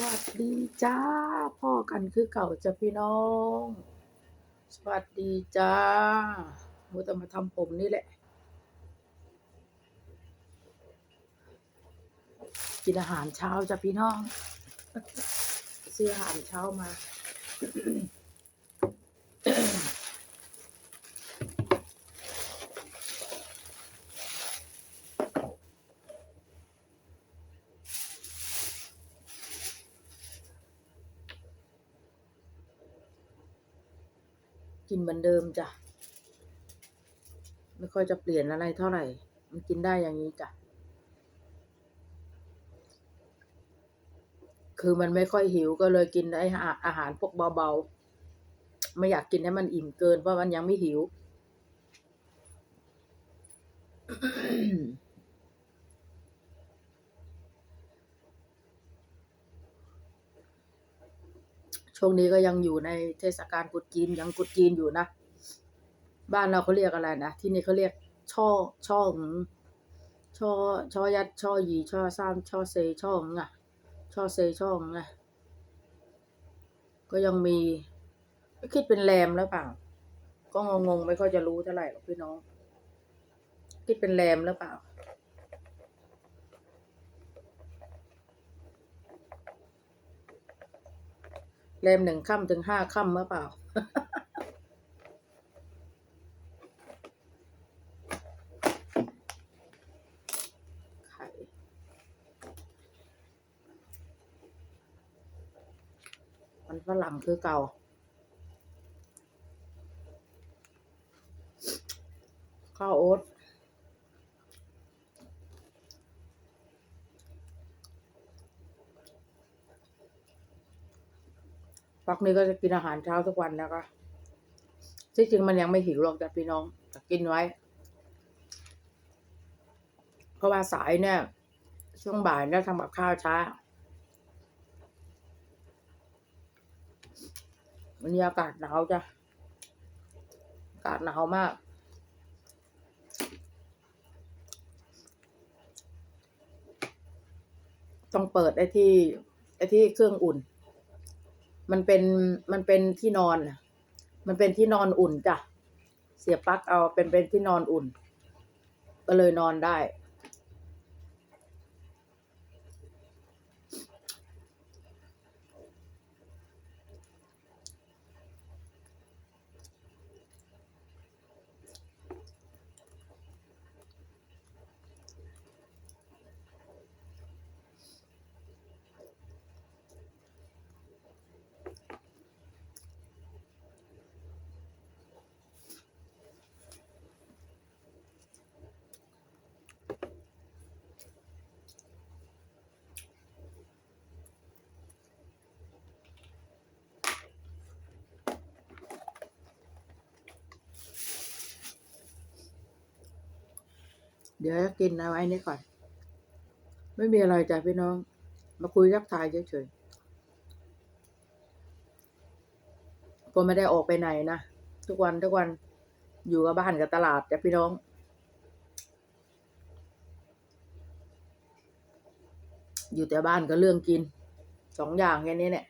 วัสดีจ้าพ่อกันคือเก่าจ้ะพี่น้อง สวัสดีจ้ามูแต่มาทำผมนี่แหละ กินอาหารเช้าจ้ะพี่น้อง ซื้ออาหารเช้ามา กินเหมือนเดิมจ้ะ ไม่ค่อยจะเปลี่ยนอะไรเท่าไหร่ มันกินได้อย่างนี้จ้ะ คือมันไม่ค่อยหิวก็เลยกินไอ้อาอาหารพวกเบาๆ ไม่อยากกินให้มันอิ่มเกินเพราะมันยังไม่หิว ช่วงนี้ก็ยังอยู่ในเทศกาลกุดจีนยังกุดจีนอยู่นะ บ้านเราเขาเรียกอะไรนะ ที่นี่เขาเรียกช่อช่อหงช่อช่อยัดช่อหยีช่อซ้ำช่อเซช่อหงอะช่อเซช่อหงอะก็ยังมีไม่คิดเป็นแรมแล้วเปล่า ก็งงๆไม่ค่อยจะรู้เท่าไหร่หรอกพี่น้อง คิดเป็นแรมแล้วเปล่า แรมหนึ่งค่ำถึงห้าค่ำหรือเปล่า ไข่ มันฝรั่งคือเก่า ข้าวโอ๊ต พักนี้ก็จะกินอาหารเช้าทุกวันนะคะที่จริงมันยังไม่หิวหรอกแต่พี่น้องแต่กินไว้ เพราะว่าสายเนี่ย ช่วงบ่ายเนี่ยทำกับข้าวช้าวันนี้อากาศหนาวจ้ะอากาศหนาวมาก ต้องเปิดไอ้ที่ไอ้ที่เครื่องอุ่น มันเป็นมันเป็นที่นอนนะมันเป็นที่นอนอุ่นจ้ะ เสียบปลั๊กเอาเป็นเป็นที่นอนอุ่น ก็เลยนอนได้ เดี๋ยวกินเอาไว้นี่ก่อน ไม่มีอะไรจ้ะพี่น้อง มาคุยทักทายเฉยๆก็ไม่ได้ออกไปไหนนะ ทุกวันทุกวันอยู่กับบ้านกับตลาดจ้ะพี่น้องอยู่แต่บ้านก็เรื่องกินสองอย่างแค่นี้เนี่ย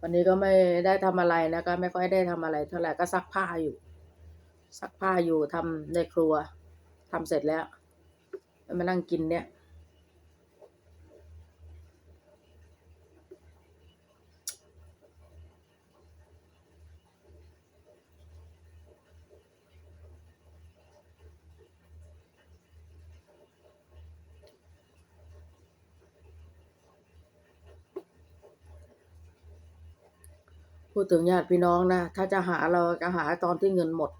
วันนี้ก็ไม่ได้ทำอะไรนะก็ไม่ค่อยได้ทำอะไรเท่าไหร่ก็ซักผ้าอยู่ ซักผ้าอยู่ทำในครัวทำเสร็จแล้วมานั่งกินเนี่ยพูดถึงญาติพี่น้องนะ ถ้าจะหาเราจะหาตอนที่เงินหมด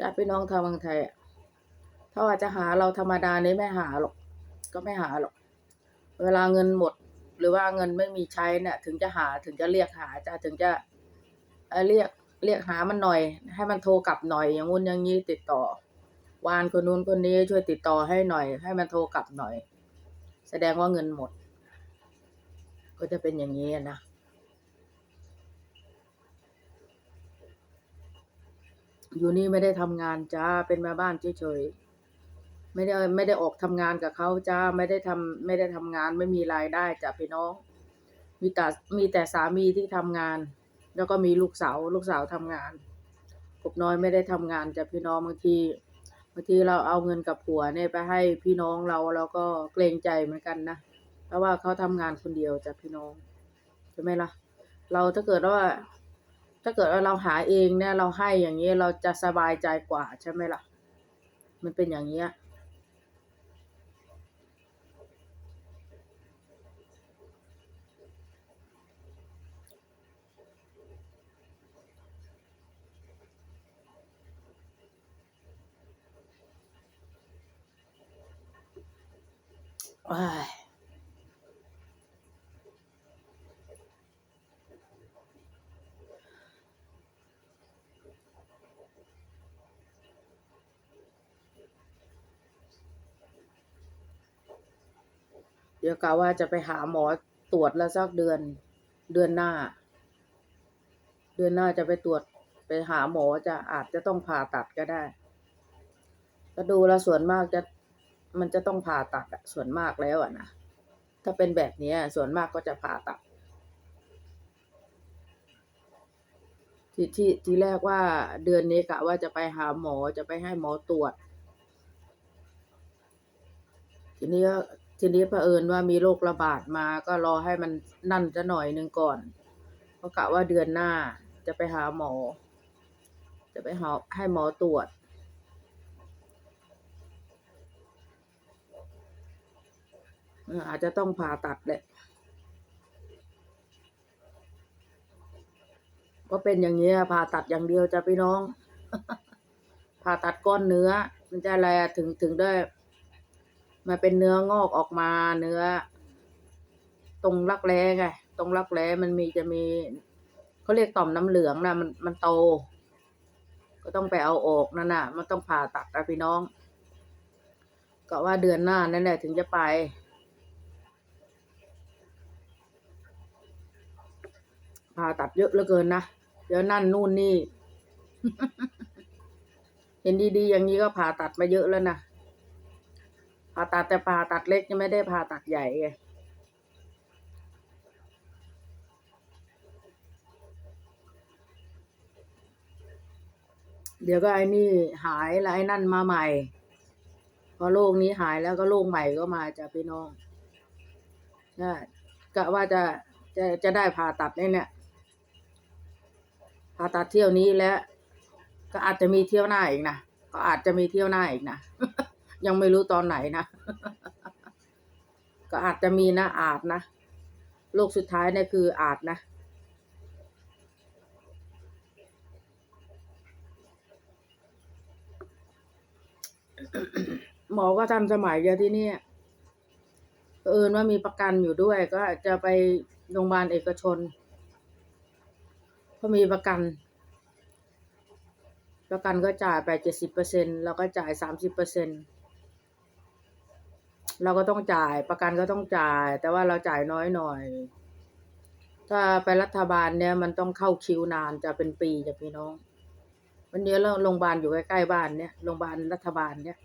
ญาติพี่น้องทางเมืองไทยอะถ้าว่าจะหาเราธรรมดานี้ไม่หาหรอก ก็ไม่หาหรอก เวลาเงินหมด หรือว่าเงินไม่มีใช้เนี่ย ถึงจะหาถึงจะเรียกหาจะถึงจะเรียกเรียกหามันหน่อย ให้มันโทรกลับหน่อย อย่างงู้นอย่างนี้ติดต่อ วานคนนู้นคนนี้ช่วยติดต่อให้หน่อย ให้มันโทรกลับหน่อย แสดงว่าเงินหมด ก็จะเป็นอย่างนี้นะ อยู่นี่ไม่ได้ทำงานจ้า เป็นแม่บ้านเฉยๆ ไม่ได้ไม่ได้ออกทำงานกับเขาจ้า ไม่ได้ทำไม่ได้ทำงานไม่มีรายได้จ้ะพี่น้อง มีแต่มีแต่สามีที่ทำงาน แล้วก็มีลูกสาวลูกสาวทำงานกบน้อยไม่ได้ทำงานจ้ะพี่น้องบางทีบางทีเราเอาเงินกับผัวเนี่ยไปให้พี่น้องเราเราก็เกรงใจเหมือนกันนะ เพราะว่าเขาทำงานคนเดียวจ้ะพี่น้องใช่ไหมล่ะ เราถ้าเกิดว่า ถ้าเกิดว่าเราหาเองเนี่ยเราให้อย่างนี้เราจะสบายใจกว่าใช่ไหมล่ะ มันเป็นอย่างเนี้ยว้ ดี๋ยวกะว่าจะไปหาหมอตรวจแล้วสักเดือนเดือนหน้า เดือนหน้าจะไปตรวจไปหาหมอจะอาจจะต้องผ่าตัดก็ได้ ก็ดูแล้วส่วนมากจะมันจะต้องผ่าตัดส่วนมากแล้วอะนะถ้าเป็นแบบนี้ส่วนมากก็จะผ่าตัดที่ที่ที่แรกว่าเดือนนี้กะว่าจะไปหาหมอจะไปให้หมอตรวจ ทีนี้ก็ ทีนี้เผอิญว่ามีโรคระบาดมาก็รอให้มันนั่นจะหน่อยหนึ่งก่อนเพราะกะว่าเดือนหน้าจะไปหาหมอ จะไปหาให้หมอตรวจ อาจจะต้องผ่าตัดแหละก็เป็นอย่างนี้ผ่าตัดอย่างเดียวจะพี่น้อง ผ่าตัดก้อนเนื้อ มันจะอะไรถึงถึงได้ มาเป็นเนื้องอกออกมาเนื้อ ตรงรักแร้ไงตรงรักแร้มันมีจะมีเขาเรียกต่อมน้ำเหลืองนะมันมันโต ก็ต้องไปเอาออกนั่นน่ะ มันต้องผ่าตัดนะพี่น้อง ก็ว่าเดือนหน้านั่นแหละถึงจะไป ผ่าตัดเยอะเหลือเกินนะเดี๋ยวนั่นนู่นนี่ เห็นดีๆอย่างนี้ก็ผ่าตัดมาเยอะแล้วนะ ผ่าตัดแต่ผ่าตัดเล็กยังไม่ได้ผ่าตัดใหญ่ไงเดี๋ยวก็ไอ้นี่หายแล้วไอ้นั่นมาใหม่ พอโรคนี้หายแล้วก็โรคใหม่ก็มาจ้ะพี่น้องใช่กะว่าจะจะจะได้ผ่าตัดเนี่ยผ่าตัดเที่ยวนี้แล้ว ก็อาจจะมีเที่ยวหน้าอีกนะก็อาจจะมีเที่ยวหน้าอีกนะ ยังไม่รู้ตอนไหนนะ ก็อาจจะมีนะอาจนะโรคสุดท้ายเนี่ยคืออาจนะหมอก็ทันสมัยเดียวที่นี่เอิญว่ามีประกันอยู่ด้วยก็จะไปโรงพยาบาลเอกชนเพราะมีประกัน ประกันก็จ่ายไปเจ็ดสิบเปอร์เซ็นเราก็จ่ายสามสิบเปอร์เซ็นต์ เราก็ต้องจ่ายประกันก็ต้องจ่าย แต่ว่าเราจ่ายน้อยหน่อย ถ้าไปรัฐบาลเนี่ยมันต้องเข้าคิวนานจะเป็นปีจะพี่น้อง วันนี้เราโรงพยาบาลอยู่ใกล้ๆบ้านเนี่ยโรงพยาบาลรัฐบาลเนี่ย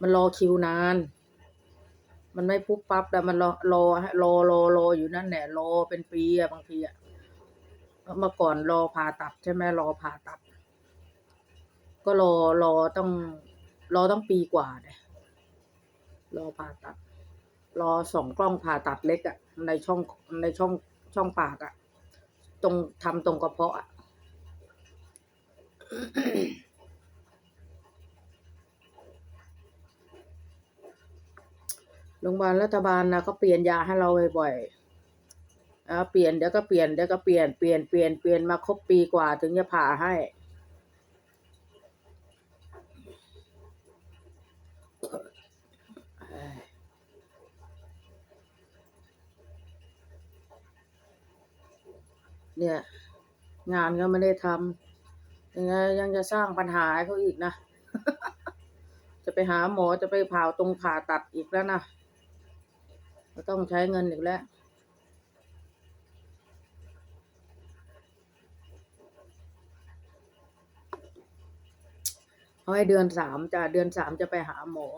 มันรอคิวนาน มันไม่ปุ๊บปั๊บแต่มันรอรอรอรอรออยู่นั่นแหละรอเป็นปีอะบางทีอะเมื่อก่อนรอผ่าตัดใช่ไหมรอผ่าตัด ก็รอรอต้องรอต้องปีกว่าเนี่ย รอผ่าตัด รอสองกล้องผ่าตัดเล็กอะในช่องในช่องช่องปากอะตรงทำตรงกระเพาะอะโรงพยาบาลรัฐบาลนะก็เปลี่ยนยาให้เราบ่อยๆอ่าเปลี่ยนเดี๋ยวก็เปลี่ยนเดี๋ยวก็เปลี่ยนเปลี่ยนเปลี่ยนเปลี่ยนมาครบปีกว่าถึงจะผ่าให้ เนี่ย งานก็ไม่ได้ทำยังไงยังจะสร้างปัญหาให้เขาอีกนะ จะไปหาหมอจะไปผ่าตรงผ่าตัดอีกแล้วนะก็ต้องใช้เงินอีกแล้วเขาให้เดือนสามจ้ะเดือนสามจะไปหาหมอ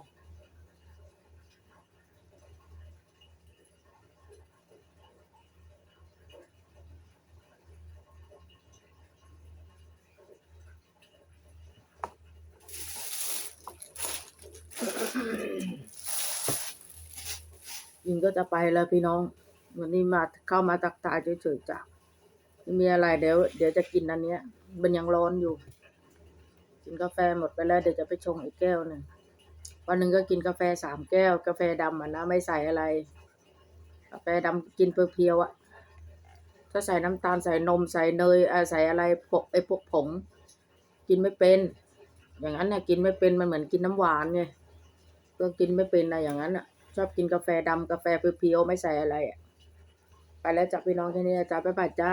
ยิงก็จะไปแล้วพี่น้อง วันนี้มาเข้ามาตักทายเฉยๆจ้ะมีอะไรเดี๋ยว เดี๋ยวจะกินอันเนี้ย มันยังร้อนอยู่ กินกาแฟหมดไปแล้วเดี๋ยวจะไปชงอีกแก้วหนึ่งวันหนึ่งก็กินกาแฟสามแก้ว กาแฟดำอะนะไม่ใส่อะไร กาแฟดำกินเพียวๆอะถ้าใส่น้ำตาลใส่นมใส่เนยใส่อะไรพวกไอ้พวกผง กินไม่เป็น อย่างนั้นน่ะกินไม่เป็นมันเหมือนกินน้ำหวานไงก็กินไม่เป็นนะอย่างนั้นอะ ชอบกินกาแฟดำกาแฟเพียวๆไม่ใส่อะไรอะไปแล้วจากพี่น้องแค่นี้จ้าบ๊ายบายจ้า